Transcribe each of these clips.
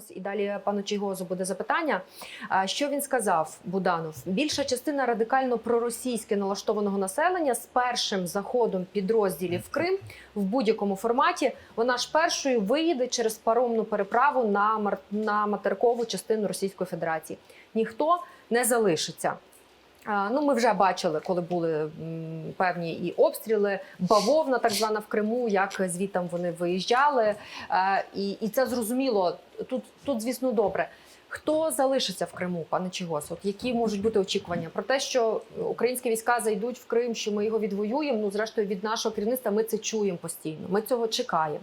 повернемось, і далі пану Чийгозу буде запитання. Що він сказав, Буданов? Більша частина радикально проросійськи налаштованого населення з першим заходом підрозділів в Крим в будь-якому форматі. Вона ж першою виїде через паромну переправу на на частину Російської Федерації. Ніхто не залишиться. Ну, ми вже бачили, коли були певні і обстріли, бавовна, так звана в Криму, як звітам вони виїжджали. Е, І, і це зрозуміло. Тут, тут, звісно, добре. Хто залишиться в Криму, пане Чигос? От які можуть бути очікування про те, що українські війська зайдуть в Крим, що ми його відвоюємо? Ну, зрештою, від нашого керівництва ми це чуємо постійно. Ми цього чекаємо.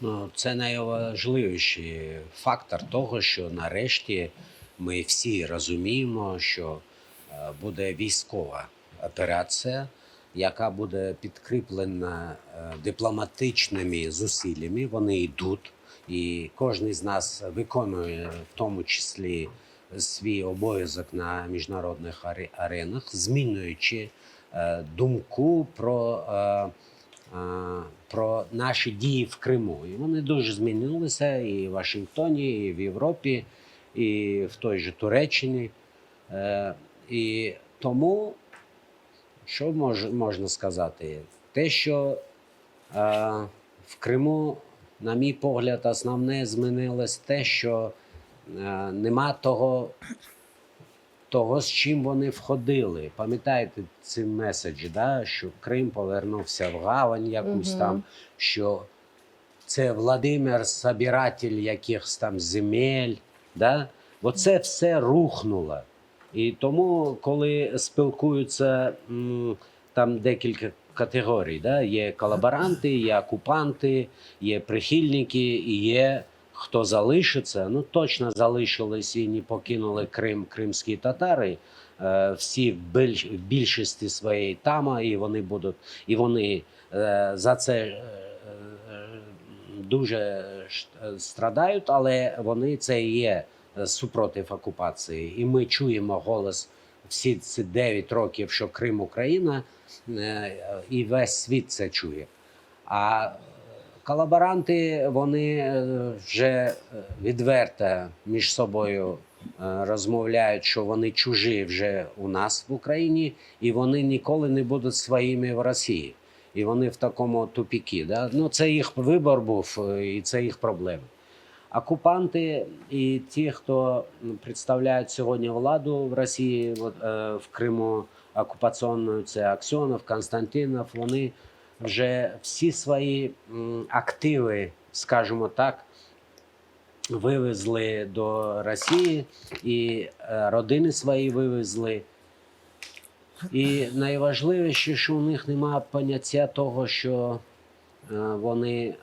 Ну, це найважливіший фактор того, що нарешті ми всі розуміємо, що буде військова операція, яка буде підкріплена е, дипломатичними зусиллями. Вони йдуть, і кожен з нас виконує в тому числі свій обов'язок на міжнародних аре- аренах, змінюючи е, думку про. е, про наші дії в Криму. І вони дуже змінилися і в Вашингтоні, і в Європі, і в той же Туреччині. І тому, що мож, можна сказати? Те, що е, в Криму, на мій погляд, основне змінилось те, що е, нема того того, з чим вони входили. Пам'ятаєте ці меседжі, да? що Крим повернувся в гавань якусь Мгм. там, що це Владимир собиратель якихось там земель. Да? Оце все рухнуло. І тому, коли спілкуються там декілька категорій, да? є колаборанти, є окупанти, є прихильники і є хто залишиться. Ну точно залишились і не покинули Крим кримські татари. Е, Всі в більш- більшості своєї там, і вони будуть, і вони е, за це е, дуже страдають, але вони це є супротив окупації. І ми чуємо голос всі ці 9 років, що Крим Україна, е, і весь світ це чує. А колаборанти вони е, вже е, відверто між собою е, розмовляють, що вони чужі вже у нас в Україні, і вони ніколи не будуть своїми в Росії. І вони в такому тупікі. Да? Ну, це їх вибор був, е, і це їх проблема. Окупанти і ті, хто представляють сьогодні владу в Росії, е, в Криму окупаційну, це Аксьонов, Константинов, вони вже всі свої активи, скажімо так, вивезли до Росії, і е, родини свої вивезли. І найважливіше, що у них немає поняття того, що е, вони,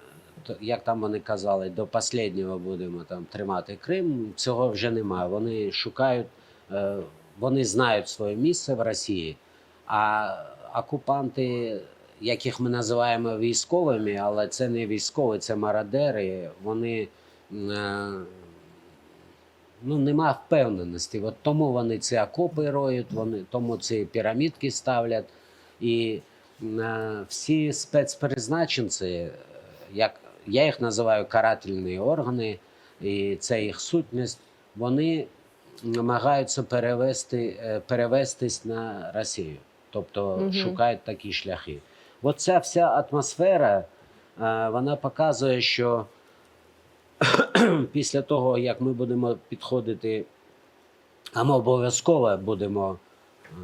як там вони казали, до останнього будемо там тримати Крим. Цього вже немає. Вони шукають, е, вони знають своє місце в Росії, а окупанти, яких ми називаємо військовими, але це не військові, це мародери, вони. е, ну, нема впевненості. От тому вони ці окопи роють, вони, тому ці пірамідки ставлять. І е, всі спецпризначенці, як я їх називаю карательні органи, і це їх сутність, вони намагаються перевести, е, перевестись на Росію. Тобто Мгм. шукають такі шляхи. От ця вся атмосфера, е, вона показує, що після того, як ми будемо підходити, а ми обов'язково будемо е,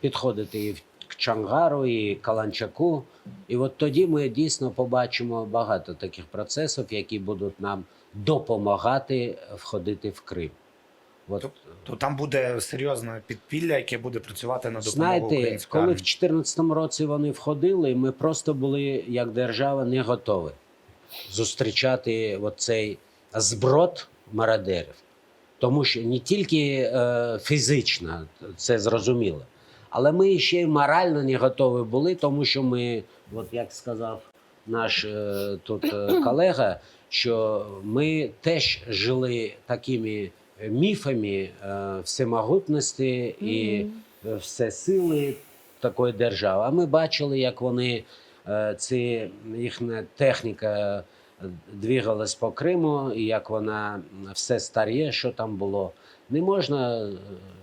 підходити і в- к Чангару, і Каланчаку. І от тоді ми дійсно побачимо багато таких процесів, які будуть нам допомагати входити в Крим. От, То там буде серйозне підпілля, яке буде працювати на допомогу Знаєте, української коли в 2014 році вони входили, ми просто були як держава не готові зустрічати цей зброд мародерів. Тому що не тільки е, фізично це зрозуміло, але ми ще й морально не готові були, тому що ми, от як сказав наш е, тут е, колега, що ми теж жили такими міфами е, всемогутності і все сили такої держави. А ми бачили, як вони е, ці їхня техніка двигалась по Криму, і як вона все старє, що там було. Не можна, е,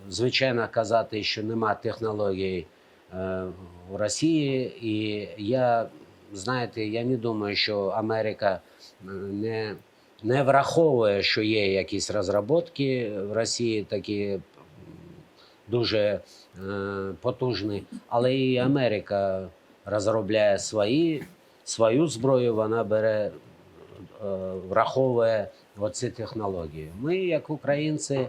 звичайно, казати, що нема технологій е, у Росії. І я, знаєте, я не думаю, що Америка е, не, не враховує, що є якісь розробки в Росії, такі дуже е, потужні, але і Америка розробляє свої, свою зброю, вона бере, е, враховує оці технології. Ми, як українці,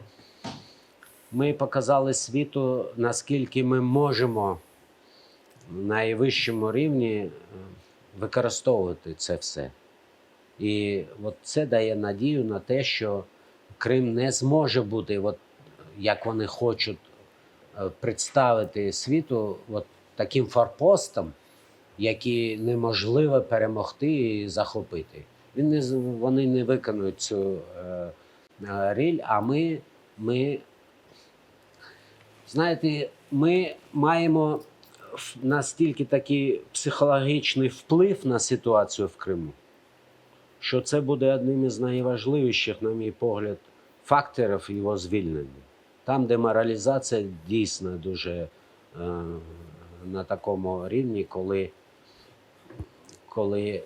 ми показали світу, наскільки ми можемо на найвищому рівні е, використовувати це все. І от це дає надію на те, що Крим не зможе бути, от, як вони хочуть е, представити світу, от таким форпостом, який неможливо перемогти і захопити. Він не, вони не виконують цю е, е, ріль, а ми, ми, знаєте, ми маємо настільки такий психологічний вплив на ситуацію в Криму, що це буде одним із найважливіших, на мій погляд, факторів його звільнення. Там деморалізація дійсно дуже е, на такому рівні, коли, коли,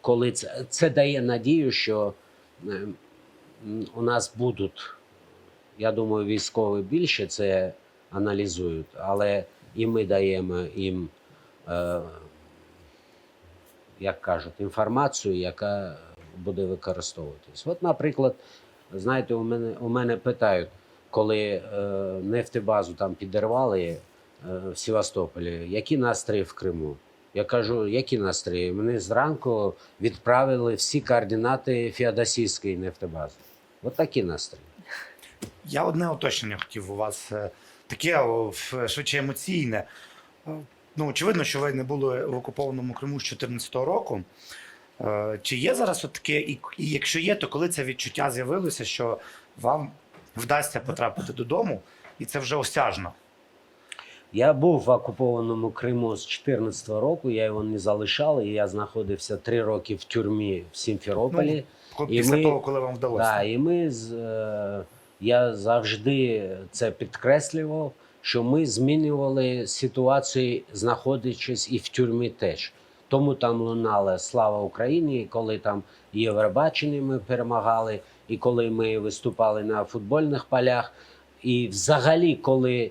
коли це, це дає надію, що е, у нас будуть, я думаю, військові більше це аналізують, але і ми даємо їм, е, як кажуть, інформацію, яка буде використовуватись. От, наприклад, знаєте, у мене, у мене питають, коли е, нефтебазу там підірвали е, в Севастополі, які настрої в Криму? Я кажу, які настрої? Мене зранку відправили всі координати Феодосійської нефтебази. От такі настрої. Я одне уточнення хотів у вас е, таке швидше емоційне. Е, Ну, очевидно, що ви не були в окупованому Криму з 2014 року. Е, Чи є зараз от таке, і якщо є, то коли це відчуття з'явилося, що вам вдасться потрапити додому, і це вже осяжно? Я був в окупованому Криму з 2014 року, я його не залишав, і я знаходився три роки в тюрмі в Сімферополі. Ко- І ми- того, коли вам вдалося. Да, і ми з, е, я завжди це підкреслював, що ми змінювали ситуацію, знаходячись і в тюрмі теж. Тому там лунала слава Україні, коли там Євробачення ми перемагали, і коли ми виступали на футбольних полях. І взагалі, коли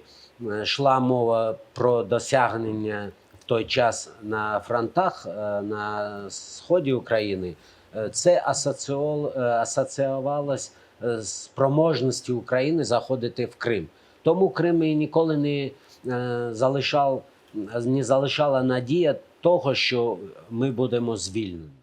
йшла мова про досягнення в той час на фронтах е, на сході України, е, це е, е, з спроможністю України заходити в Крим. Тому Крим і ніколи не е, залишав, не залишала надія того, що ми будемо звільнені.